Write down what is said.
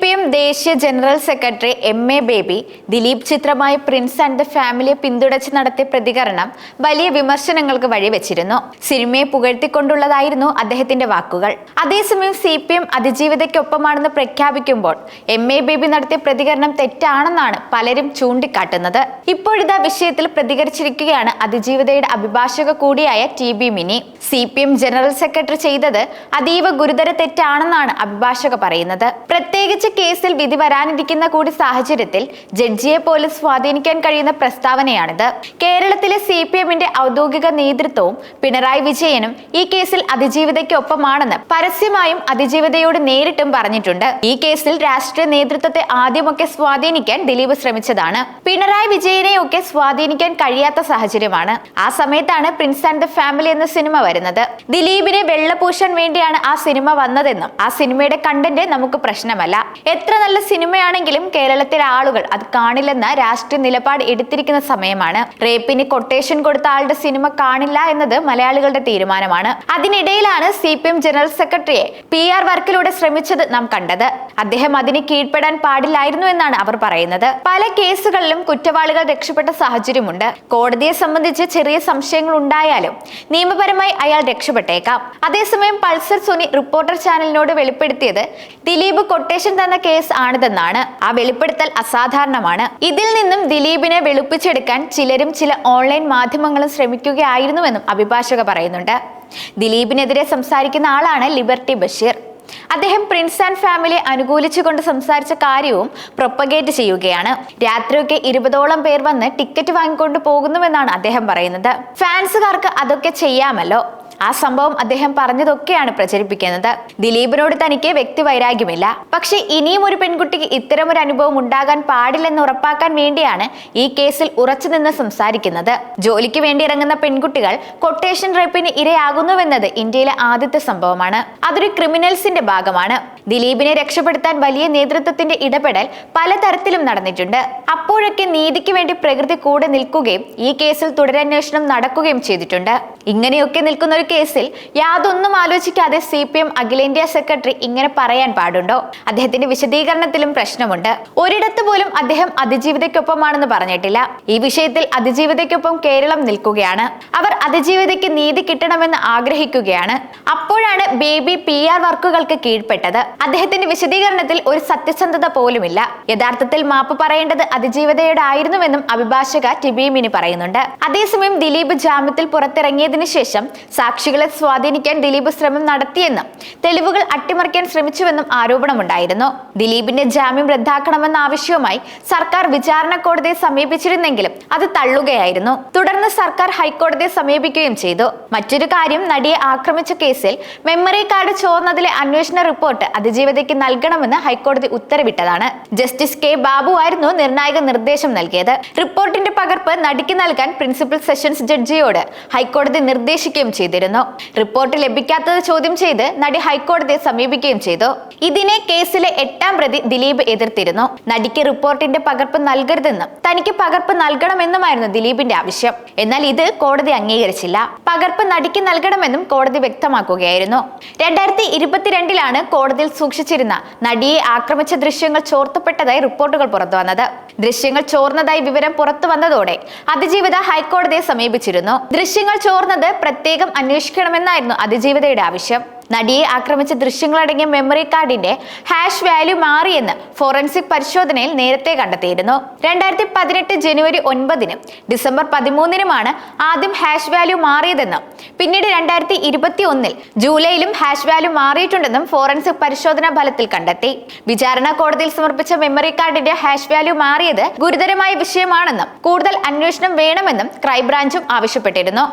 P M ദേശീയ general secretary M A Baby Dileep ചിത്രമായി prince and the ഫാമിലിയെ പിന്തുണച്ച് നടത്തിയ പ്രതികരണം വലിയ വിമർശനങ്ങൾക്ക് വഴിവെച്ചിരുന്നു. സിനിമയെ പുകഴ്ത്തിക്കൊണ്ടുള്ളതായിരുന്നു അദ്ദേഹത്തിന്റെ വാക്കുകൾ. അതേസമയം സി പി എം അതിജീവിതയ്ക്കൊപ്പമാണെന്ന് പ്രഖ്യാപിക്കുമ്പോൾ എം എ ബേബി നടത്തിയ പ്രതികരണം തെറ്റാണെന്നാണ് പലരും ചൂണ്ടിക്കാട്ടുന്നത്. ഇപ്പോഴിതാ വിഷയത്തിൽ പ്രതികരിച്ചിരിക്കുകയാണ് അതിജീവിതയുടെ അഭിഭാഷക കൂടിയായ T B Mini. C P M general secretary ചെയ്തത് അതീവ ഗുരുതര തെറ്റാണെന്നാണ് അഭിഭാഷക പറയുന്നത്. പ്രത്യേകിച്ച് കേസിൽ വിധി വരാനിരിക്കുന്ന കൂടി സാഹചര്യത്തിൽ ജഡ്ജിയെ പോലും സ്വാധീനിക്കാൻ കഴിയുന്ന പ്രസ്താവനയാണിത്. കേരളത്തിലെ സി പി എമ്മിന്റെ ഔദ്യോഗിക നേതൃത്വവും പിണറായി വിജയനും ഈ കേസിൽ അതിജീവിതയ്ക്കൊപ്പമാണെന്ന് പരസ്യമായും അതിജീവിതയോട് നേരിട്ടും പറഞ്ഞിട്ടുണ്ട്. ഈ കേസിൽ രാഷ്ട്രീയ നേതൃത്വത്തെ ആദ്യമൊക്കെ സ്വാധീനിക്കാൻ ദിലീപ് ശ്രമിച്ചതാണ്. പിണറായി വിജയനെയൊക്കെ സ്വാധീനിക്കാൻ കഴിയാത്ത സാഹചര്യമാണ്. ആ സമയത്താണ് പ്രിൻസ് ആൻഡ് ദ ഫാമിലി എന്ന സിനിമ വരുന്നത്. ദിലീപിനെ വെള്ളപൂശാൻ വേണ്ടിയാണ് ആ സിനിമ വന്നതെന്നും ആ സിനിമയുടെ കണ്ടന്റ് നമുക്ക് പ്രശ്നമല്ല. എത്ര നല്ല സിനിമയാണെങ്കിലും കേരളത്തിലെ ആളുകൾ അത് കാണില്ലെന്ന രാഷ്ട്രീയ നിലപാട് എടുത്തിരിക്കുന്ന സമയമാണ്. റേപ്പിന് കൊട്ടേഷൻ കൊടുത്ത ആളുടെ സിനിമ കാണില്ല എന്നത് മലയാളികളുടെ തീരുമാനമാണ്. അതിനിടയിലാണ് സി പി എം ജനറൽ സെക്രട്ടറിയെ പി ആർ വർക്കിലൂടെ ശ്രമിച്ചത് നാം കണ്ടത്. അദ്ദേഹം അതിന് കീഴ്പ്പെടാൻ പാടില്ലായിരുന്നു എന്നാണ് അവർ പറയുന്നത്. പല കേസുകളിലും കുറ്റവാളികൾ രക്ഷപ്പെട്ട സാഹചര്യമുണ്ട്. കോടതിയെ സംബന്ധിച്ച് ചെറിയ സംശയങ്ങൾ ഉണ്ടായാലും നിയമപരമായി അയാൾ രക്ഷപ്പെട്ടേക്കാം. അതേസമയം പൾസർ സുനി റിപ്പോർട്ടർ ചാനലിനോട് വെളിപ്പെടുത്തിയത് ദിലീപ് കൊട്ടേഷൻ തന്ന കേസ് ആണിതെന്നാണ്. ആ വെളിപ്പെടുത്തൽ അസാധാരണമാണ്. ഇതിൽ നിന്നും ദിലീപിനെ വെളുപ്പിച്ചെടുക്കാൻ ചിലരും ചില ഓൺലൈൻ മാധ്യമങ്ങളും ശ്രമിക്കുകയായിരുന്നുവെന്നും അഭിഭാഷക പറയുന്നുണ്ട്. ദിലീപിനെതിരെ സംസാരിക്കുന്ന ആളാണ് ലിബർട്ടി ബഷീർ. അദ്ദേഹം പ്രിൻസ് ആൻഡ് ഫാമിലി അനുകൂലിച്ചുകൊണ്ട് സംസാരിച്ച കാര്യവും പ്രൊപ്പഗേറ്റ് ചെയ്യുകയാണ്. രാത്രിയൊക്കെ ഇരുപതോളം പേർ വന്ന് ടിക്കറ്റ് വാങ്ങിക്കൊണ്ട് പോകുന്നുവെന്നാണ് അദ്ദേഹം പറയുന്നത്. ഫാൻസുകാർക്ക് അതൊക്കെ ചെയ്യാമല്ലോ. ആ സംഭവം അദ്ദേഹം പറഞ്ഞതൊക്കെയാണ് പ്രചരിപ്പിക്കുന്നത്. ദിലീപിനോട് തനിക്ക് വ്യക്തി വൈരാഗ്യമില്ല. പക്ഷെ ഇനിയും ഒരു പെൺകുട്ടിക്ക് ഒരു അനുഭവം ഉണ്ടാകാൻ പാടില്ലെന്ന് ഉറപ്പാക്കാൻ വേണ്ടിയാണ് ഈ കേസിൽ ഉറച്ചു നിന്ന് സംസാരിക്കുന്നത്. ജോലിക്ക് വേണ്ടി ഇറങ്ങുന്ന പെൺകുട്ടികൾ കൊട്ടേഷൻ റേപ്പിന് ഇരയാകുന്നുവെന്നത് ഇന്ത്യയിലെ ആദ്യത്തെ സംഭവമാണ്. അതൊരു ക്രിമിനൽസിന്റെ ഭാഗമാണ്. ദിലീപിനെ രക്ഷപ്പെടുത്താൻ വലിയ നേതൃത്വത്തിന്റെ ഇടപെടൽ പലതരത്തിലും നടന്നിട്ടുണ്ട്. അപ്പോഴൊക്കെ നീതിക്ക് വേണ്ടി പ്രകൃതി കൂടെ നിൽക്കുകയും ഈ കേസിൽ തുടരന്വേഷണം നടക്കുകയും ചെയ്തിട്ടുണ്ട്. ഇങ്ങനെയൊക്കെ നിൽക്കുന്ന ഒരു കേസിൽ യാതൊന്നും ആലോചിക്കാതെ സി പി എം അഖിലേന്ത്യാ സെക്രട്ടറി ഇങ്ങനെ പറയാൻ പാടുണ്ടോ? അദ്ദേഹത്തിന്റെ വിശദീകരണത്തിലും പ്രശ്നമുണ്ട്. ഒരിടത്ത് പോലും അദ്ദേഹം അതിജീവിതയ്ക്കൊപ്പമാണെന്ന് പറഞ്ഞിട്ടില്ല. ഈ വിഷയത്തിൽ അതിജീവിതയ്ക്കൊപ്പം കേരളം നിൽക്കുകയാണ്. അവർ അതിജീവിതയ്ക്ക് നീതി കിട്ടണമെന്ന് ആഗ്രഹിക്കുകയാണ്. അപ്പോഴാണ് ബേബി പി ആർ വർക്കുകൾക്ക് കീഴ്പ്പെട്ടത്. അദ്ദേഹത്തിന്റെ വിശദീകരണത്തിൽ ഒരു സത്യസന്ധത പോലുമില്ല. യഥാർത്ഥത്തിൽ മാപ്പ് പറയേണ്ടത് അതിജീവതയുടെ ആയിരുന്നുവെന്നും അഭിഭാഷക ടിബിമിനി പറയുന്നുണ്ട്. അതേസമയം ദിലീപ് ജാമ്യത്തിൽ പുറത്തിറങ്ങിയതിനു ശേഷം സാക്ഷികളെ സ്വാധീനിക്കാൻ ദിലീപ് ശ്രമം നടത്തിയെന്നും തെളിവുകൾ അട്ടിമറിക്കാൻ ശ്രമിച്ചുവെന്നും ആരോപണമുണ്ടായിരുന്നു. ദിലീപിന്റെ ജാമ്യം റദ്ദാക്കണമെന്ന ആവശ്യവുമായി സർക്കാർ വിചാരണ കോടതിയെ സമീപിച്ചിരുന്നെങ്കിലും അത് തള്ളുകയായിരുന്നു. തുടർന്ന് സർക്കാർ ഹൈക്കോടതിയെ സമീപിക്കുകയും ചെയ്തു. മറ്റൊരു കാര്യം നടിയെ ആക്രമിച്ച കേസിൽ മെമ്മറി കാർഡ് ചോർന്നതിലെ അന്വേഷണ റിപ്പോർട്ട് അതിജീവിതയ്ക്ക് നൽകണമെന്ന് ഹൈക്കോടതി ഉത്തരവിട്ടതാണ്. ജസ്റ്റിസ് കെ ബാബു ആയിരുന്നു നിർണായക നിർദ്ദേശം നൽകിയത്. റിപ്പോർട്ടിന്റെ പകർപ്പ് നടിക്ക് നൽകാൻ പ്രിൻസിപ്പൽ സെഷൻസ് ജഡ്ജിയോട് ഹൈക്കോടതി നിർദ്ദേശിക്കുകയും ചെയ്തിരുന്നു. റിപ്പോർട്ട് ലഭിക്കാത്തത് ചോദ്യം ചെയ്ത് നടി ഹൈക്കോടതിയെ സമീപിക്കുകയും ചെയ്തു. ഇതിനെ കേസിലെ എട്ടാം പ്രതി ദിലീപ് എതിർത്തിരുന്നു. നടിക്ക് റിപ്പോർട്ടിന്റെ പകർപ്പ് നൽകരുതെന്നും തനിക്ക് പകർപ്പ് നൽകണമെന്നുമായിരുന്നു ദിലീപിന്റെ ആവശ്യം. എന്നാൽ ഇത് കോടതി അംഗീകരിച്ചില്ല. പകർപ്പ് നടിക്ക് നൽകണമെന്നും കോടതി വ്യക്തമാക്കുകയായിരുന്നു. രണ്ടായിരത്തി ഇരുപത്തിരണ്ടിലാണ് കോടതിയിൽ സൂക്ഷിച്ചിരുന്ന നടിയെ ആക്രമിച്ച ദൃശ്യങ്ങൾ ചോർത്തപ്പെട്ടതായി റിപ്പോർട്ടുകൾ പുറത്തു വന്നത്. ദൃശ്യങ്ങൾ ചോർന്നതായി വിവരം പുറത്തു വന്നതോടെ അതിജീവിത ഹൈക്കോടതിയെ സമീപിച്ചിരുന്നു. ദൃശ്യങ്ങൾ ചോർന്നത് പ്രത്യേകം അന്വേഷിക്കണമെന്നായിരുന്നു അതിജീവിതയുടെ ആവശ്യം. നടിയെ ആക്രമിച്ച ദൃശ്യങ്ങളടങ്ങിയ മെമ്മറി കാർഡിന്റെ ഹാഷ് വാല്യൂ മാറിയെന്ന് ഫോറൻസിക് പരിശോധനയിൽ നേരത്തെ കണ്ടെത്തിയിരുന്നു. രണ്ടായിരത്തി പതിനെട്ട് ജനുവരി ഒൻപതിനും ഡിസംബർ പതിമൂന്നിനുമാണ് ആദ്യം ഹാഷ് വാല്യൂ മാറിയതെന്നും പിന്നീട് രണ്ടായിരത്തി ഇരുപത്തി ഒന്നിൽ ജൂലൈയിലും ഹാഷ് വാല്യൂ മാറിയിട്ടുണ്ടെന്നും ഫോറൻസിക് പരിശോധനാ ഫലത്തിൽ കണ്ടെത്തി. വിചാരണ കോടതിയിൽ സമർപ്പിച്ച മെമ്മറി കാർഡിന്റെ ഹാഷ് വാല്യൂ മാറിയത് ഗുരുതരമായ വിഷയമാണെന്നും കൂടുതൽ അന്വേഷണം വേണമെന്നും ക്രൈംബ്രാഞ്ചും ആവശ്യപ്പെട്ടിരുന്നു.